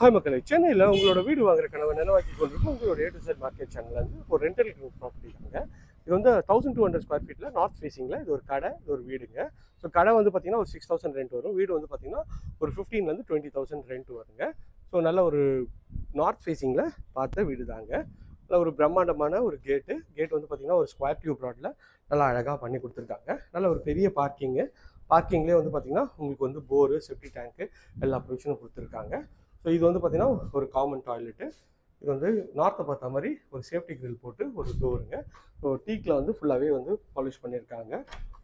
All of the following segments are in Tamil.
ஹாய் மக்களை. சென்னையில் உங்களோட வீடு வாங்குற கனவை நிலவாக்கி கொண்டிருக்கும். உங்களோட A to Z market channel வந்து ஒரு ரெண்டல் ப்ராப்பர்ட்டி தாங்க இது வந்து தௌசண்ட் டூ ஹண்ட்ரட் ஸ்கொயர் ஃபீட்டில் நார்த் ஃபேஸிங்கில் இது ஒரு கடை இது ஒரு வீடுங்க. ஸோ கடை வந்து பார்த்தீங்கன்னா ஒரு சிக்ஸ் தௌசண்ட் ரெண்ட் வரும். வீடு வந்து பார்த்தீங்கன்னா ஒரு ஃபிஃப்டீன்லேருந்து டுவெண்ட்டி தௌசண்ட் ரெண்ட் வருங்க. ஸோ நல்ல ஒரு நார்த் ஃபேஸிங்கில் பார்த்த வீடு தாங்க நல்ல ஒரு பிரம்மாண்டமான ஒரு கேட்டு கேட் வந்து பார்த்தீங்கன்னா ஒரு ஸ்கொயர் டியூப் ராட்டில் நல்லா அழகாக பண்ணி கொடுத்துருக்காங்க. நல்ல ஒரு பெரிய பார்க்கிங்கு பார்க்கிங்லேயே வந்து பார்த்தீங்கன்னா உங்களுக்கு வந்து போரு செப்டி டேங்க்கு எல்லா ப்ரொவிஷனும் கொடுத்துருக்காங்க. ஸோ இது வந்து பார்த்தீங்கன்னா ஒரு காமன் டாய்லெட்டு இது வந்து நார்த்தை பார்த்த மாதிரி ஒரு சேஃப்டி கிரில் போட்டு ஒரு டோருங்க ஸோ டீக்கில் வந்து ஃபுல்லாகவே வந்து பாலிஷ் பண்ணியிருக்காங்க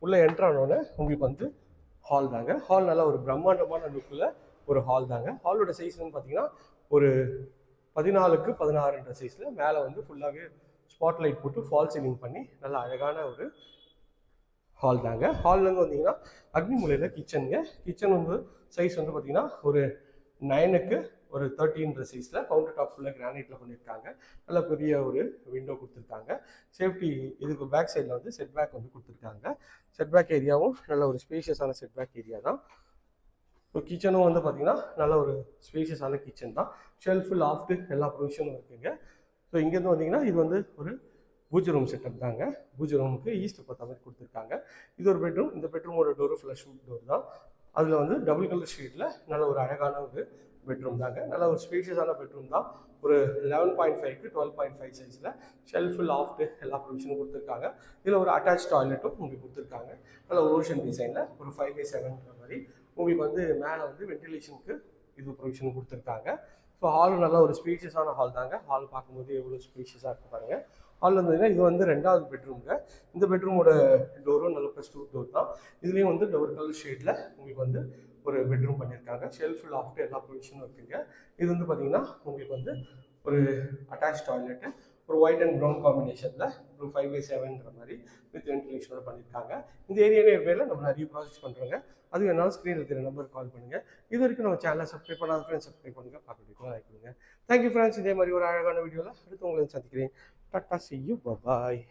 உள்ளே என்ட்ரானோடனே உங்களுக்கு வந்து ஹால் தாங்க. ஹால் நல்லா ஒரு பிரம்மாண்டமான லுக்கில் ஒரு ஹால் தாங்க. ஹாலோட சைஸ் வந்து பார்த்தீங்கன்னா ஒரு பதினாலுக்கு பதினாறுன்ற சைஸில் மேலே வந்து ஃபுல்லாகவே ஸ்பாட் லைட் போட்டு ஃபால் சீலிங் பண்ணி நல்லா அழகான ஒரு ஹால் தாங்க. ஹால்லேருந்து வந்தீங்கன்னா அக்னிமூலையில் கிச்சனுங்க கிச்சன் வந்து சைஸ் வந்து பார்த்தீங்கன்னா ஒரு நைனுக்கு ஒரு தேர்ட்டின்ற சைஸில் கவுண்டர் டாப் ஃபுல்லாக கிரானைட்டில் பண்ணியிருக்காங்க நல்ல பெரிய ஒரு விண்டோ கொடுத்துருக்காங்க. சேஃப்டி இதுக்கு பேக் சைடில் வந்து செட் பேக் வந்து கொடுத்துருக்காங்க. செட் பேக் ஏரியாவும் நல்ல ஒரு ஸ்பேஷியஸான செட் பேக் ஏரியா தான். ஸோ கிச்சனும் வந்து பார்த்திங்கன்னா நல்ல ஒரு ஸ்பேஷியஸான கிச்சன் தான். ஷெல்ஃபு லாஃப்ட்டு எல்லா ப்ரொவிஷனும் இருக்குங்க. ஸோ இங்கேருந்து வந்தீங்கன்னா இது வந்து ஒரு பூஜை ரூம் செட்டப் தாங்க. பூஜை ரூமுக்கு ஈஸ்ட் பார்த்த மாதிரி கொடுத்துருக்காங்க. இது ஒரு பெட்ரூம் இந்த பெட்ரூமோட டோரு ஃப்ளஷ் டோர் தான். அதில் வந்து டபுள் கலர் ஷீட்டில் நல்ல ஒரு அழகான ஒரு பெட்ரூம் தாங்க. நல்ல ஒரு ஸ்பேஷியஸான பெட்ரூம் தான். ஒரு லெவன் பாயிண்ட் ஃபைவ்க்கு டுவெல் பாயிண்ட் ஃபைவ் சைஸில் ஷெல்ஃபு லாஃப்ட்டு எல்லா ப்ரொவிஷனும் கொடுத்துருக்காங்க. இதில் ஒரு அட்டாச் டாய்லெட்டும் உங்களுக்கு கொடுத்துருக்காங்க. நல்ல ஓஷன் டிசைனில் ஒரு ஃபைவ் பை செவன்ன்ற மாதிரி உங்களுக்கு வந்து மேலே வந்து வென்டிலேஷனுக்கு இது ப்ரொவிஷன் கொடுத்துருக்காங்க. ஸோ ஹாலும் நல்லா ஒரு ஸ்பீஷியஸான ஹால் தாங்க. ஹால் பார்க்கும்போது எவ்வளோ ஸ்பீஷியஸாக இருக்கு பாருங்க. ஹால் வந்ததுன்னா இது வந்து ரெண்டாவது பெட்ரூம்ங்க இந்த பெட்ரூமோட டோரும் நல்ல ப்ளஸ் டூ டோர் தான். இதுலேயும் வந்து டோர் கலர் ஷேடில் உங்களுக்கு வந்து ஒரு பெட்ரூம் பண்ணியிருக்காங்க. ஷெல்ஃப் லாஃப்ட் எல்லா ப்ரொவிஷனும் இருக்குங்க. இது வந்து பார்த்தீங்கன்னா உங்களுக்கு வந்து ஒரு அட்டாச் டாய்லெட்டு ஒரு ஒயிட் அண்ட் ப்ரௌன் காம்பினேஷனில் ஒரு ஃபைவ் பை செவன்ற மாதிரி வித் வென்டிலேஷனோட பண்ணியிருக்காங்க. இந்த ஏரியா பேரில் நம்ம நிறைய ப்ராசஸ் பண்ணுறோங்க அது வேணாலும் ஸ்க்ரீனில் இருக்கிற நம்பருக்கு கால் பண்ணுங்கள் இது வரைக்கும் நம்ம சேனலை சப்ஸ்கிரைப் பண்ணாத ஃப்ரெண்ட்ஸ் சப்ஸ்கிரைப் பண்ணுங்கள் பார்க்க லைக் பண்ணுங்கள் தேங்க்யூ ஃப்ரெண்ட்ஸ் இதே மாதிரி ஒரு அழகான வீடியோவில் அடுத்து உங்களை சந்திக்கிறேன். டாட்டா செய்யும் பாய்